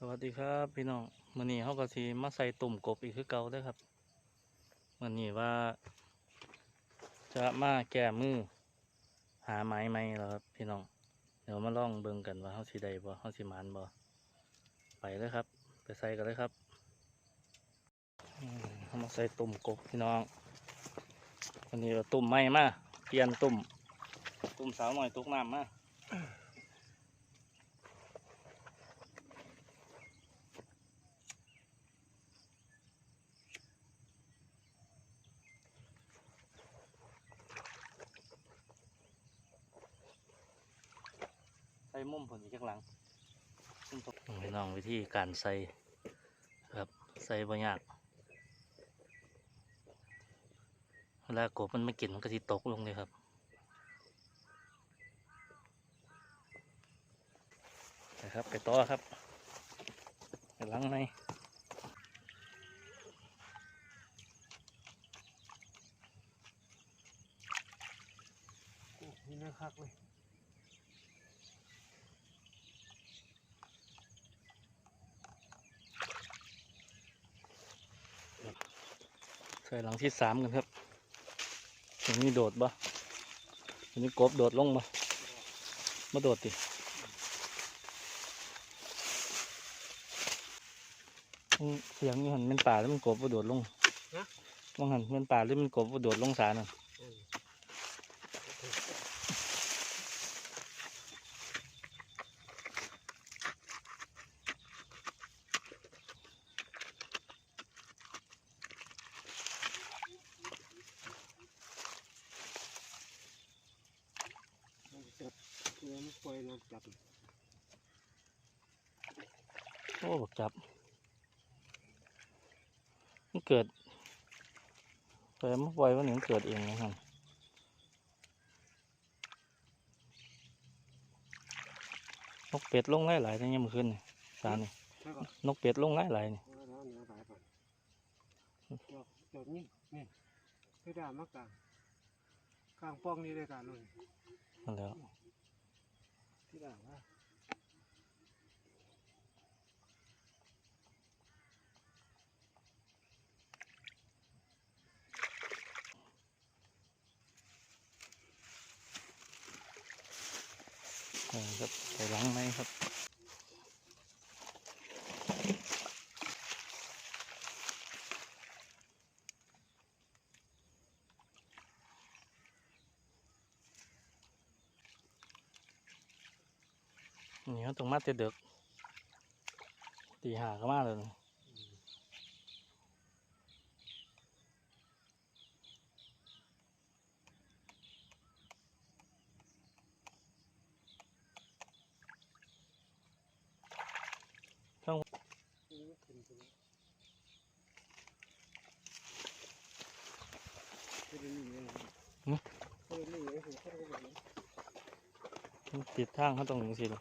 สวัสดีครับพี่น้องมื้อนี้เฮาก็สิมาใส่ตุ่มกบอีกคือเก่าด้อครับมื้อนี้ว่า จะมาแก้มือ หาไม้ใหมแล้วครับ พี่น้องเดี๋ยวมาลองเบิ่งกันว่าเฮาสิได้บ่เฮาสิหมานบ่ไปเลยครับ ไปใส่กันเลยครับเฮามาใส่ตุ่มกบพี่น้องวันนี้เอาตุ่มใหม่มาเปลี่ยนตุ่มตุ่มสาวหน่อยตุกน้ำมา มุมผลจากหลังมุมตรงพี่น้องวิธีการใส่ครับใส่บ่ยากเวลากบมันไม่กินมันก็สิตกลงเลยครับนะครับไปต่อครับไปหลังในโอ้นี่น่าคักเลย ใส่หลังที่สามกันครับตรงนี้โดดบ่ตรงนี้กบโดดลงบ่มาโดดดิอืมเสียงนี่หันเป็นป่าแล้วมันกบว่าโดดลงมองหันเป็นป่าหรือมันกบว่าโดดลงสาน่ะ จับตัวมันปล่อยเราจับ โอ้บักจับ มันเกิดแต่มาปล่อยวันหนึ่งเกิดเองนะครับนกเป็ดลงหลายๆในยามมื้อคืนนี่สานี่แล้วก็นกเป็ดลงหลายๆนี่เอาแล้วเนื้อสายก่อนจบจบนี่นี่คือด่ามากลางกลางป้องนี่เลยการเลยนั่นแหล้วที่ด่าว่า เออครับ ไปหลังไหมครับนี่เขาตรงมาเต่เด็กตีหาก็มาเลยนะต้อง นี่ขึ้นไปแล้วไม่ได้นี่เลยไม่ได้นี่เลยผมเข้าไปเลยติดทางเขาต้องอย่างสิเลย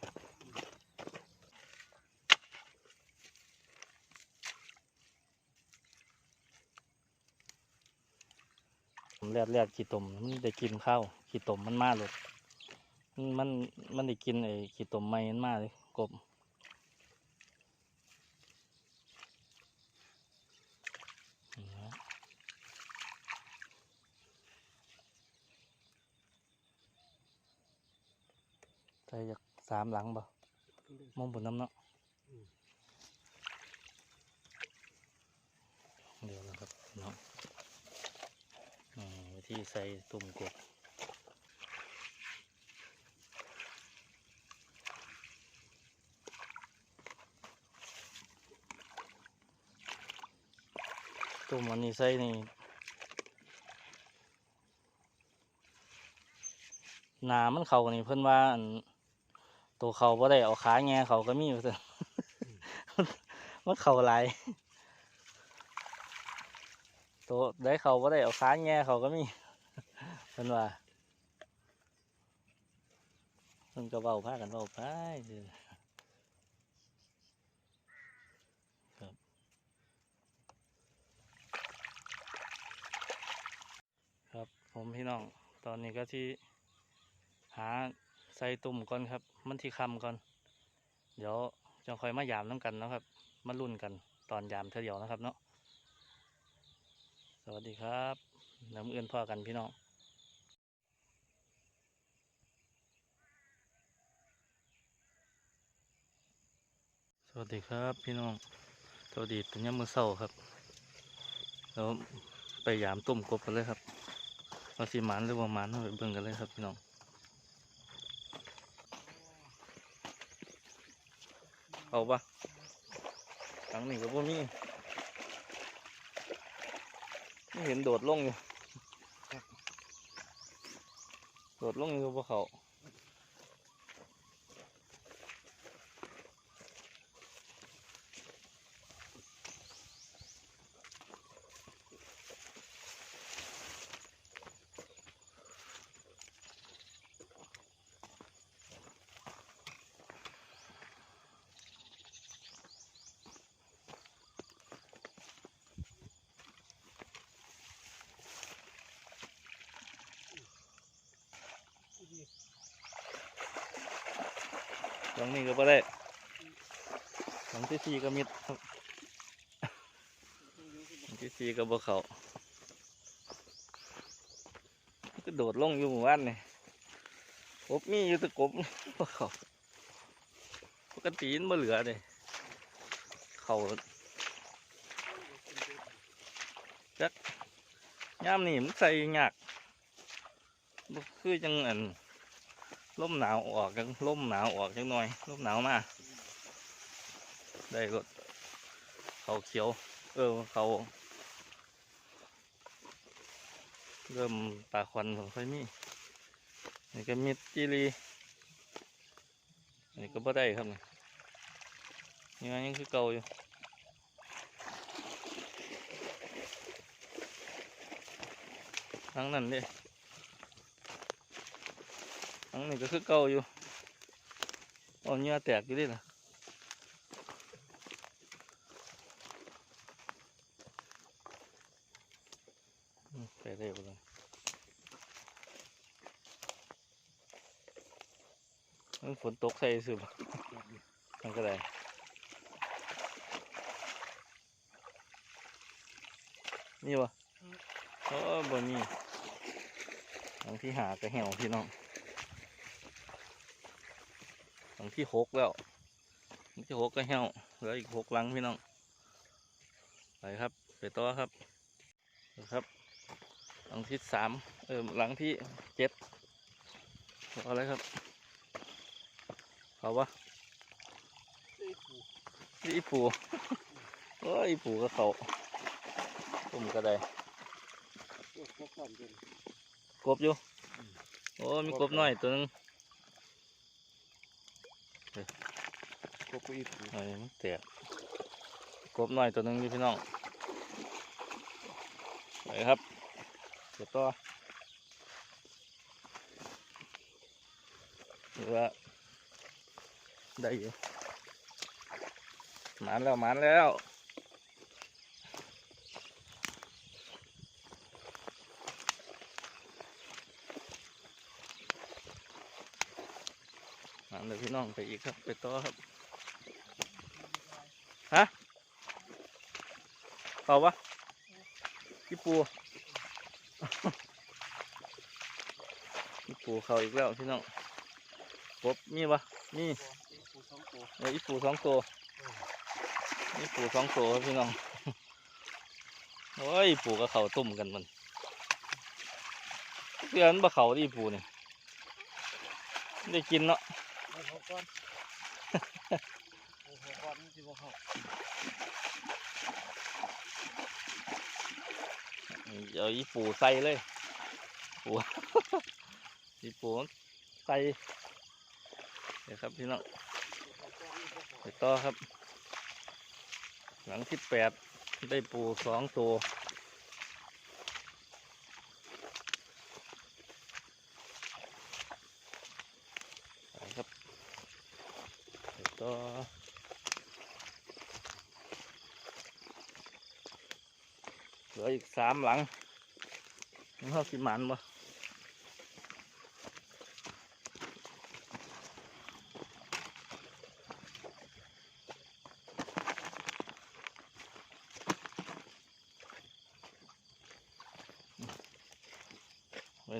ผมแรดแรดขี้ตมมันได้กินข้าวขี้ตมมันมาเลยมันมันมันได้กินไอ้ขี้ตมไม่มันมาเลยกบ ใส่จากสามหลังบ่มองบนน้ำเนาะเดี๋ยวนะครับเนาะอ่าวิธีใส่ตุ่มกบตุ่มอันนี้ใส่นี่นามันเขานี่เพิ่นว่าอัน ตัวเขาบ่ได้เอาขาแง่เขาก็มีอยู่เถอะมันเขาหลายตัวได้เขาบ่ได้เอาขาแง่เขาก็มีเพิ่นว่าเพิ่นก็เว้าพากันเว้าไปเด้อครับครับผมพี่น้อง ตอนนี้ก็ที่หาใส่ตุ่มก่อนครับ มันที่คำก่อน เดี๋ยวจะคอยมายามน้ำกันนะครับ มารุ่นกันตอนยามเท่าเดียวนะครับเนาะ สวัสดีครับน้ำเอื้อนพ่อกันพี่น้องสวัสดีครับพี่น้อง สวัสดีตอนยามมื้อเช้าครับ แล้วไปยามต้มกบกันเลยครับว่าสิหมานหรือว่าหมานเราไปเบิ่งกันเลยครับพี่น้อง เอาปะหลังนี้ก็บ่มีไม่เห็นโดดลงอยู่ โดดลงอยู่บ่เขา หลังนี้ก็บ่ได้หลังที่สี่ก็มิดครับหลังที่สี่ก็บ่เขาก็โดดลงอยู่หมู่บ้านนี่กบมีอยู่ตะกบบ่เขาปกติมันบ่เหลือเลยเขาจักย่ามนี่มันใส่ยากคือจังอัน ลมหนาวออกจังลมหนาวออกจังหน่อยลมหนาวมาได้รถเขาเขียว เออเขาเริ่มตาควันของไฟมีนี่ก็มีจีรีนี่ก็บ่ได้ครับนี่นี่มันยังคือเก่าอยู่ทั้งนั้นเด้ อันนี้ก็คือเก่าอยู่เอาเนื้อแตกอยู่ดิล่ะอืมไปเร็วเลยมันฝนตกใส่สิบมันก็ได้นี่วะโอ้บ่มีหลังที่หากระเหี่ยวพี่น้อง หลังที่หกแล้วหลังที่หกก็เหี่ยวเหลืออีกหกหลังพี่น้อง ไปครับ ไปต่อครับนะครับ หลังที่สามเออหลังที่เจ็ดเอาอะไรครับเอาวะนี่อีปูโอ้ยอีปูก็เขาตุ่มก็ได้พวกความเป็นกบอยู่ โอ้มีกบน้อยตัวหนึง กบอีกเอ้ยมันแตกกบหน่อยตัวนึงอยู่พี่น้องไปครับเดี๋ยวต่อหรือว่าได้อยู่มานแล้วมานแล้วหมาน เลยพี่น้องไปอีกครับ ไปต่อครับ ฮะเปล่าวะพี่ปูพี่ปูเขาอีกแล้วพี่น้องกบมีปะมีปูสองตัวเอออีปูสองตัวอีปูสองตัวครับพี่น้องโอ้ยปูกับเขาตุ่มกันมันเพื่อนบ่เขาที่ปูเนี่ยได้กินเนาะ เอาหัวก้อนเอาหัวก้อนมันสิบ่เข้าเอาอีปูใส่เลยปูอีปูใส่เดี๋ยวครับพี่น้องไปต่อครับ หลังที่แปดได้ปูสองตัวไปครับไป ต่อเหลืออีกสามหลังมันเข้าสิหมันบ่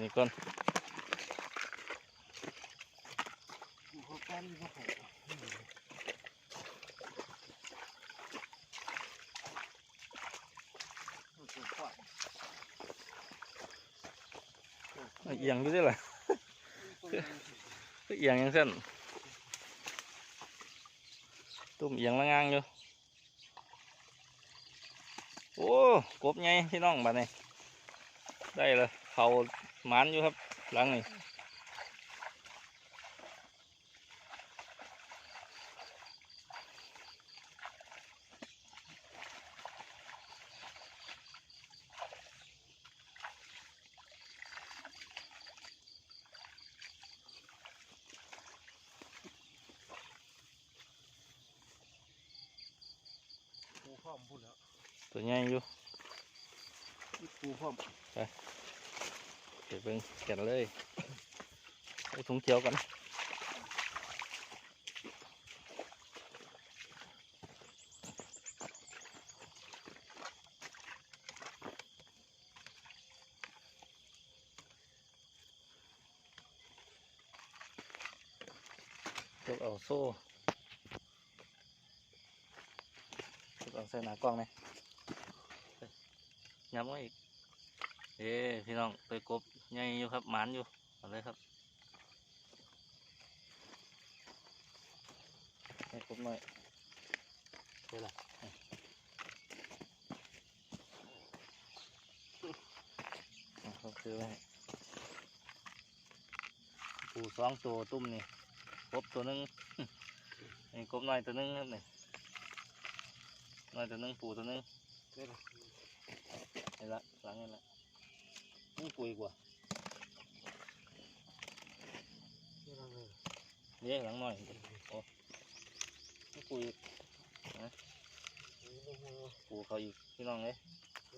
นี่ก่อน อยู่เขาปั้นเขาเขามันเป็นขวาน เอียงอยู่ด้วยล่ะเอียงอยังเส้นตุ่มเอียงละงางอยู่โอ้กบไงพี่น้องบ้านี้ได้เลยเขาหมันอยู่ครับหลังนี่ มพูดแล้วตัวใหญ่อยู่ปูพร้อมเดี๋ยวเบิ่งกันเลยใส่ถุงเขียวกันยกเอาโซ่ยกเอา ใส่หนากล้องเนี่ยย้ำไว้อีก เอ้พี่น้องไปกบใหญ่อยู่ครับหมานอยู่เอาเลยครับให้กบหน่อยเดี๋ยวละเอาเขาซื้อไว้ให้ปูสองตัวตุ้มนี่กบตัวหนึงนี่กบน้อยตัวหนึงครับนี่ น้อยตัวหนึงปูตัวหนึงเด้อนี่ละหลังนี่ละนี่ปุ๋ยกว่านี่เราเลยเลี้ยงหลังหน่อยโอ้นี่ปุ๋ยนี่ลงมาปูเขาอีกพี่น้องเลยเอ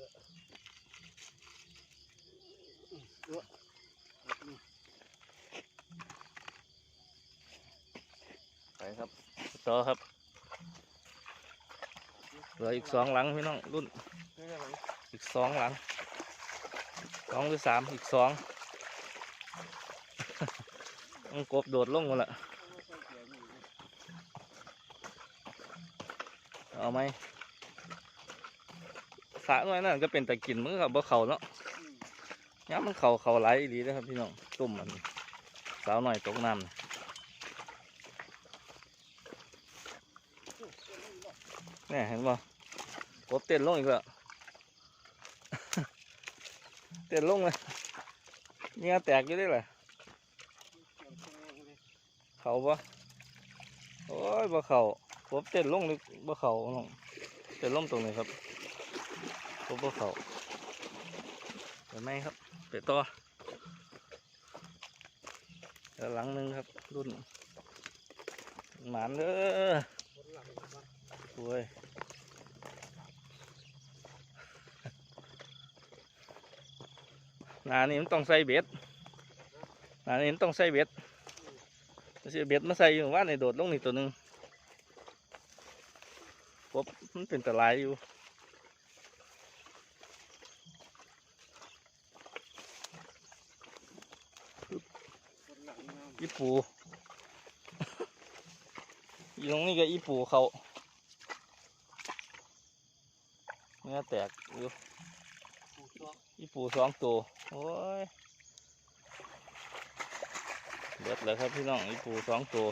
อไปครับต่อครับ เหลืออีกสองหลังพี่น้องรุ่นนี่อะไรอีกสองหลังสองหรือสามอีกสองมันกบโดดลงหมดละเอาไหมสระหน่อยนั่นก็เป็นตะกินมือครับบ่เข่าเนาะย้ำมันเข่าเข่าไหลายดีนะครับพี่น้องตุ่มมันสาวหน่อยตกน้ำน่ะเนี่ยเห็นบ่ กบเต้นลงอีกแล้วเต้นลงเลยเนี่ยแตกอยู่ได้แหละเขาปะโอ้ยบ่เขากบเต้นลงหรือบ่เขาน้องเต้นลงตรงนี้ครับกบบ่เขาเห็นไหมครับเปต่อแล้วหลังหนึงครับ รุ่นหมานเด้อโอ้ย นานี่มันต้องใส่เบ็ดนานี่มันต้องใส่เบ็ดไม่ใช่เบ็ดมาใส่อยู่ว่าในโดดลงนี่ตัวหนึ่งกบมันเป็นตะไลายอยู่อีปูอยู่ตรงนี้ก็อีปูเขาเนื้อแตกอยู่อีปูสองตัว โอ้ยเบิดแล้วครับพี่น้องอีปูสองตัว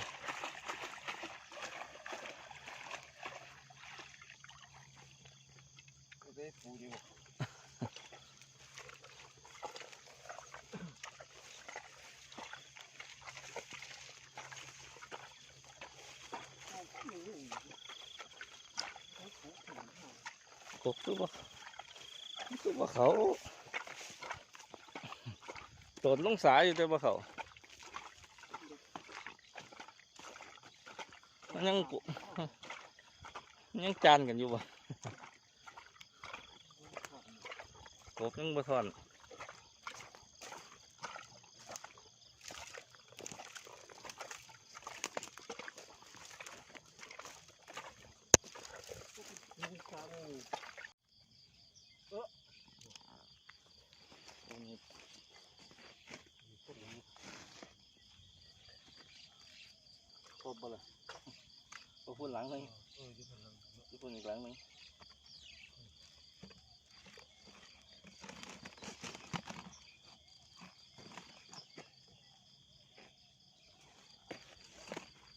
ได้ปูอยู่กบตัวบ่ตัวบ่เขา โดดลงสายอยู่แต่บ่เขามันยังกุยังจานกันอยู่บ่กบยังบ่ทอน เขาเลยก็พูดหลังหนึง เอออยู่ข้างหลัง ก็ พูดอีกหลังหนึง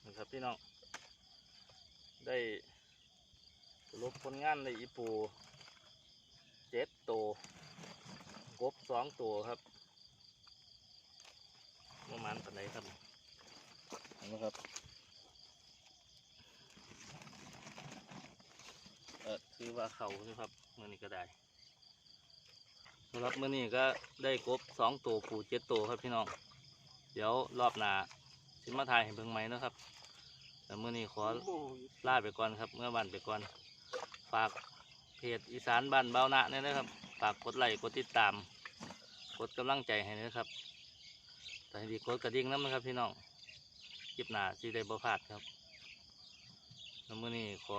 นะครับพี่น้อง ได้ลบผลงานในอีปูเจ็ดตัวกบสองตัวครับประมาณปานไหนครับนะครับือว่าเขาใช่ครับมื่อนี้ก็ได้สำหรับมื่อนี้ก็ได้กบสองตัวปูเจ็ดตัวครับพี่น้อง เดี๋ยวรอบหน้าสิมมาถ่ายให้เบิ่งไหมนะครับ แต่มื่อนี้ขอลาไปก่อนครับ เมื่อวันไปก่อน ฝากเพจอีสานบ้านเบาหนะเนี่ยนะครับ ฝากกดไลค์กดติดตาม กดกำลังใจให้นะครับ แต่ให้ดีกดกระดิ่งน้ำนะครับพี่น้องคลิปหน้าสิได้บ่พลาดครับแล้วมื่อนี้ขอ